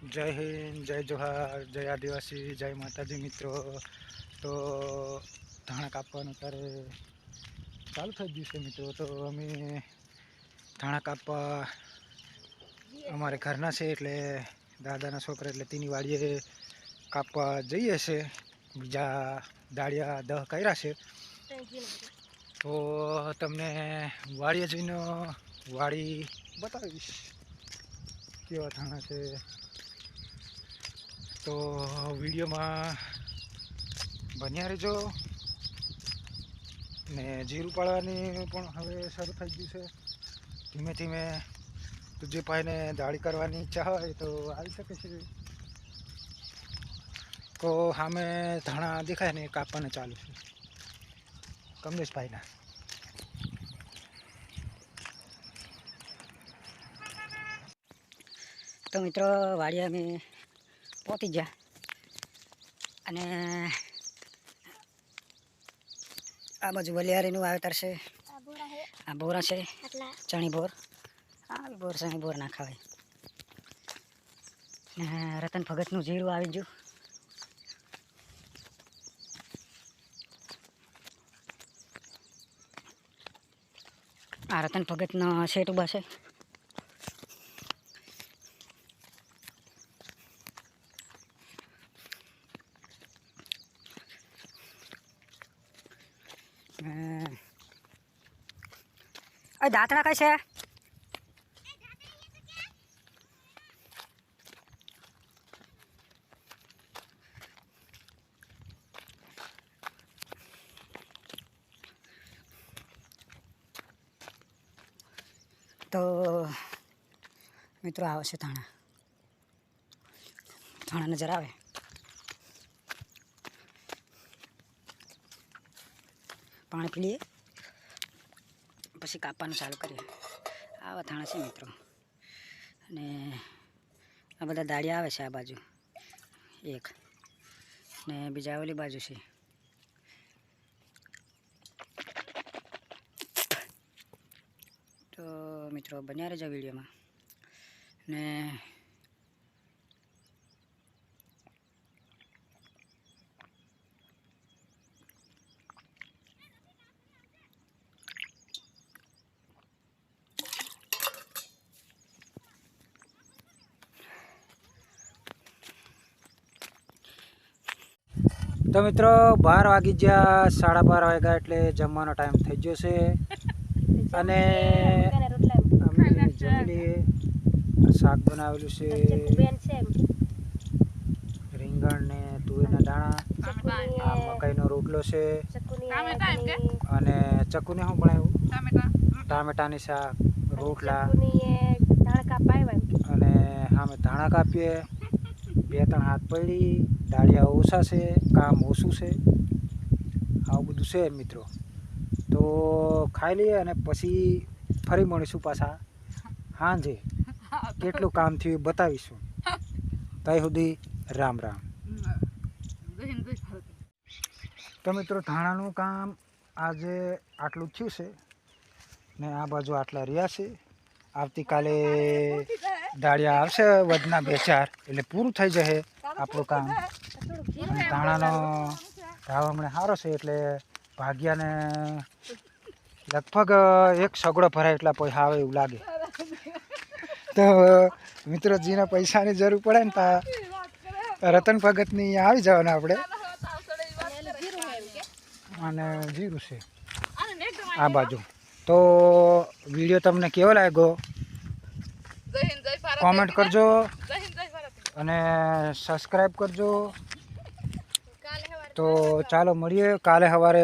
જય હિન્દ જય જોહાર જય આદિવાસી જય માતાજી મિત્રો. તો ધાણા કાપવાનું ત્યારે ચાલુ થઈ ગયું છે મિત્રો. તો અમે ધાણા કાપવા અમારે ઘરના છે એટલે દાદાના છોકરા એટલે તેની વાડીએ કાપવા જઈએ છે. બીજા દાળિયા દહ કર્યા છે. તો તમને વાડીએ જઈને વાડી બતાવીશ કેવા ધાણા છે. તો વિડીયોમાં બન્યા રહેજો. ને જીરું પાડવાની પણ હવે શરૂ થઈ ગયું છે. ધીમે ધીમે તુજે ભાઈને દાળી કરવાની ઈચ્છા હોય તો આવી શકે છે. તો સામે ધાણા દેખાય ને કાપવાને ચાલુ છે. કમલેશભાઈના. તો મિત્રો વાડીએ અમે પહોંચી ગયા. અને આ બાજુ વલિયારીનું વાવેતર છે. આ બોરા છે. ચણી બોર. આ બોર ચણી બોર ના ખાવાય. ને રતન ભગતનું જીરું આવી ગયું. આ રતન ભગતનો શેટ ઊભા છે. અ દાંતડા કઈ છે? તો મિત્રો આવે છે થાણા થાણા નજર આવે. પાણી પી લઈએ. પછી કાપવાનું ચાલુ કરીએ. આ વથાણા છે મિત્રો. અને આ બધા દાળિયા આવે છે આ બાજુ. એક. ને બીજા ઓલી બાજુ છે. તો મિત્રો, બન્યા રહેજો વિડીયોમાં. ને તો મિત્રો બાર વાગી ગયા સાડા બાર વાગ્યા એટલે જમવાનો ટાઈમ થઈ ગયો છે. અને અમે શાક બનાવેલું છે. રીંગણ ને તુવેરના દાણા આ મકાઈનો રોટલો છે. અને ચકુને શું બનાવ્યું? ટામેટાની શાક રોટલા. અને સામે ધાણા કાપીએ. બે ત્રણ હાથ પડી દાળિયા ઓછા છે, કામ ઓછું છે. આવું બધું છે મિત્રો. તો ખાઈ લઈએ અને પછી ફરી મળીશું પાછા. હાંજે. કેટલું કામ થયું બતાવીશું. ત્યાં સુધી રામ રામ. તો મિત્રો, ધાણાનું કામ આજે આટલું થયું છે. ને આ બાજુ આટલા રહ્યા છે. આવતીકાલે દાળિયા આવશે વધના બે ચાર એટલે પૂરું થઈ જશે આપણું કામ. અને ધાણાનો ભાવ હમણાં સારો છે એટલે ભાગ્યાને લગભગ એક સગડો ભરાય એટલા પૈસા આવે એવું લાગે. તો મિત્રો જેને પૈસાની જરૂર પડે ને તા રતન ભગતની આવી જવાના આપણે. અને જીરું છે. આ બાજુ. તો વીડિયો તમને કેવો લાગ્યો? કોમેન્ટ કરજો. અને સબસ્ક્રાઈબ કરજો. તો ચાલો મળીએ. કાલે સવારે